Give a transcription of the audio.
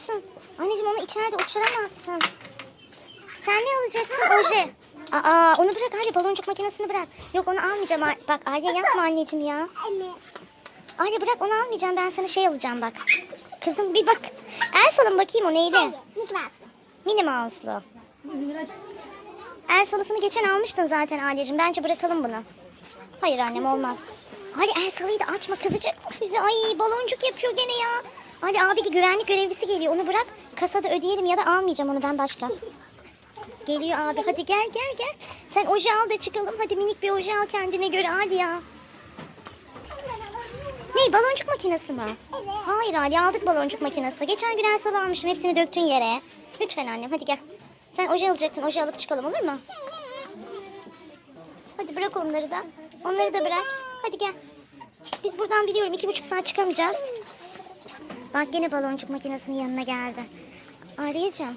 musun? Anneciğim onu içeride uçuramazsın. Sen ne alacaksın? Oje. Aa onu bırak Arya baloncuk makinesini bırak. Yok onu almayacağım. Bak Arya yapma anneciğim ya. Anne. Arya bırak onu almayacağım ben sana şey alacağım bak. Kızım bir bak. Elsa'nın bakayım o neydi? Hayır. Minnie Mouse'lu. Elsa'lısını geçen almıştın zaten Arya'cığım. Bence bırakalım bunu. Hayır annem olmaz. Hadi Elsa'lıyı da açma kızacakmış bize. Ay baloncuk yapıyor gene ya. Hadi abi güvenlik görevlisi geliyor. Onu bırak. Kasada ödeyelim ya da almayacağım onu ben başka. Geliyor abi. Hadi gel gel gel. Sen oje al da çıkalım. Hadi minik bir oje al kendine göre. Hadi ya. Ne baloncuk makinesi mi? Evet. Hayır Ali aldık baloncuk makinesi. Geçen gün Ersal almıştım. Hepsini döktün yere. Lütfen annem hadi gel. Sen oje alacaktın. Oje alıp çıkalım olur mu? Hadi bırak onları da. Onları da bırak. Hadi gel. Biz buradan biliyorum iki buçuk saat çıkamayacağız. Bak gene baloncuk makinesinin yanına geldi. Arya'cığım